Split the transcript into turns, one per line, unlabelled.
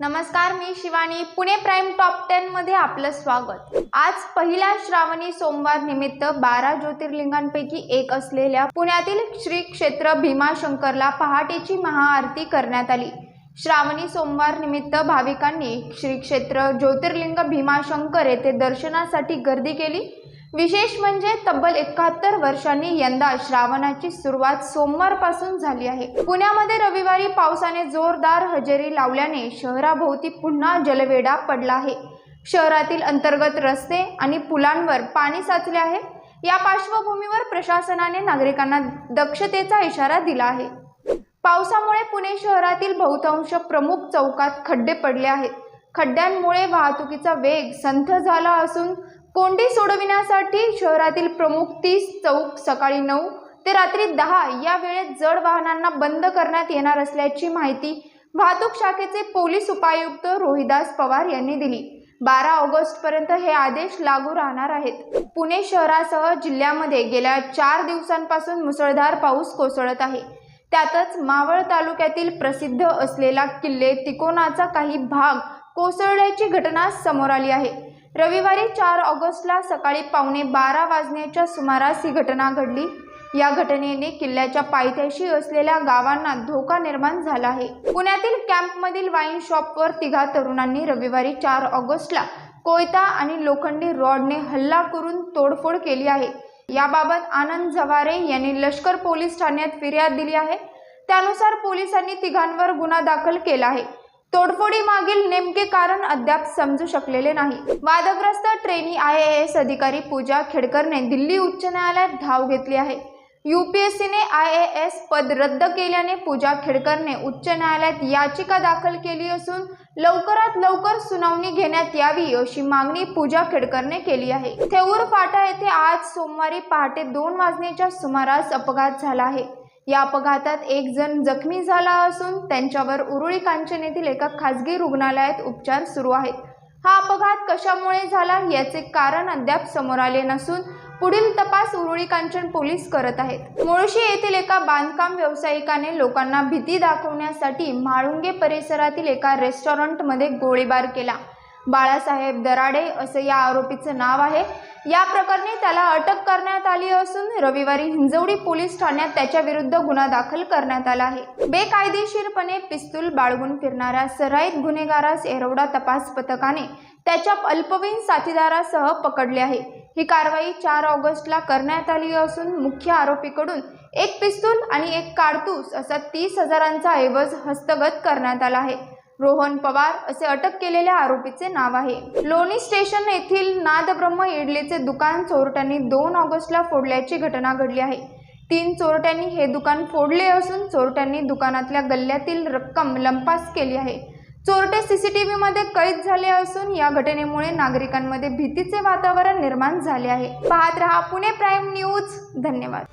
नमस्कार मी Shivani. Pune prime top ten मध्ये आपलं स्वागत. आज पहिल्या श्रावणी सोमवार निमित्त बारा ज्योतिर्लिंगांपैकी एक असलेल्या पुण्यातील श्री क्षेत्र भीमाशंकरला पहाटेची महाआरती करण्यात आली. श्रावणी सोमवार निमित्त भाविकांनी श्री क्षेत्र ज्योतिर्लिंग भीमाशंकर येथे दर्शनासाठी गर्दी केली. विशेष म्हणजे तब्बल एकाहत्तर वर्षांनी यंदा श्रावणाची सुरुवात सोमवारपासून झाली आहे. पुण्यामध्ये रविवारी पावसाने जोरदार हजेरी लावल्याने शहराभोवती पुन्हा जलवेढा पडला आहे. शहरातील अंतर्गत रस्ते आणि पुलांवर पाणी साचले आहे. या पार्श्वभूमीवर प्रशासनाने नागरिकांना दक्षतेचा इशारा दिला आहे. पावसामुळे पुणे शहरातील बहुतांश प्रमुख चौकात खड्डे पडले आहेत. खड्ड्यांमुळे वाहतुकीचा वेग संथ झाला असून कोंडी सोडविण्यासाठी शहरातील प्रमुख तीस चौक सकाळी नऊ ते रात्री दहा या वेळेत जड वाहनांना बंद करण्यात येणार असल्याची माहिती वाहतूक शाखेचे पोलीस उपायुक्त रोहिदास पवार यांनी दिली. बारा ऑगस्ट पर्यंत हे आदेश लागू राहणार आहेत. पुणे शहरासह जिल्ह्यामध्ये गेल्या चार दिवसांपासून मुसळधार पाऊस कोसळत आहे. त्यातच मावळ तालुक्यातील प्रसिद्ध असलेला किल्ले तिकोनाचा काही भाग कोसळल्याची घटना समोर आली आहे. रविवारी चार ऑगस्टला सकाळी पावणे बारा वाजण्याच्या सुमारास ही घटना घडली. या घटनेने किल्ल्याच्या पायथ्याशी असलेल्या गावांना धोका निर्माण झाला आहे. पुण्यातील कॅम्पमधील वाईन शॉपवर तिघा तरुणांनी रविवारी चार ऑगस्टला कोयता आणि लोखंडी रॉडने हल्ला करून तोडफोड केली आहे. याबाबत आनंद झवारे यांनी लष्कर पोलीस ठाण्यात फिर्याद दिली आहे. त्यानुसार पोलिसांनी तिघांवर गुन्हा दाखल केला आहे. तोडफोडी मागील नेमके कारण अद्याप समजू शकलेले नाही. वादग्रस्त ट्रेनी आय ए एस अधिकारी पूजा खेडकरने दिल्ली उच्च न्यायालयात धाव घेतली आहे. यू पी एस सीने आय ए एस पद रद्द केल्याने पूजा खेडकरने उच्च न्यायालयात याचिका दाखल केली असून लवकरात लवकर सुनावणी घेण्यात यावी अशी मागणी पूजा खेडकरने केली आहे. थेऊर फाटा येथे आज सोमवारी पहाटे दोन वाजण्याच्या सुमारास अपघात झाला आहे. या अपघातात एक जण जखमी झाला असून त्यांच्यावर उरुळी कांचन येथील एका खासगी रुग्णालयात उपचार सुरू आहेत. हा अपघात कशामुळे झाला याचे कारण अद्याप समोर आले नसून पुढील तपास उरुळी कांचन पोलीस करत आहेत. मुळशी येथील एका बांधकाम व्यावसायिकाने लोकांना भीती दाखवण्यासाठी म्हाळुंगे परिसरातील एका रेस्टॉरंटमध्ये गोळीबार केला. बाळासाहेब दराडे असं या आरोपीचं नाव आहे. या प्रकरणी त्याला अटक करण्यात आली असून रविवारी हिंजवडी पोलीस ठाण्यात त्याच्या विरुद्ध गुन्हा दाखल करण्यात आला आहे. बेकायदेशीरपणे पिस्तूल बाळगून फिरणाऱ्या सराईत गुन्हेगारास येरवडा तपास पथकाने त्याच्या अल्पवयीन साथीदारासह पकडले आहे. ही कारवाई चार ऑगस्टला करण्यात आली असून मुख्य आरोपीकडून एक पिस्तूल आणि एक काडतूस असा तीस हजारांचा ऐवज हस्तगत करण्यात आला आहे. रोहन पवार असे अटक केलेल्या आरोपीचे नाव आहे. लोणी स्टेशन येथील नादब्रह्म इडलीचे दुकान चोरट्यांनी दोन ऑगस्टला फोडल्याची घटना घडली आहे. तीन चोरट्यांनी हे दुकान फोडले असून चोरट्यांनी दुकानातल्या गल्ल्यातील रक्कम लंपास केली आहे. चोरटे सीसीटीव्हीमध्ये कैद झाले असून या घटनेमुळे नागरिकांमध्ये भीतीचे वातावरण निर्माण झाले आहे. पाहत रहा पुणे प्राईम न्यूज. धन्यवाद.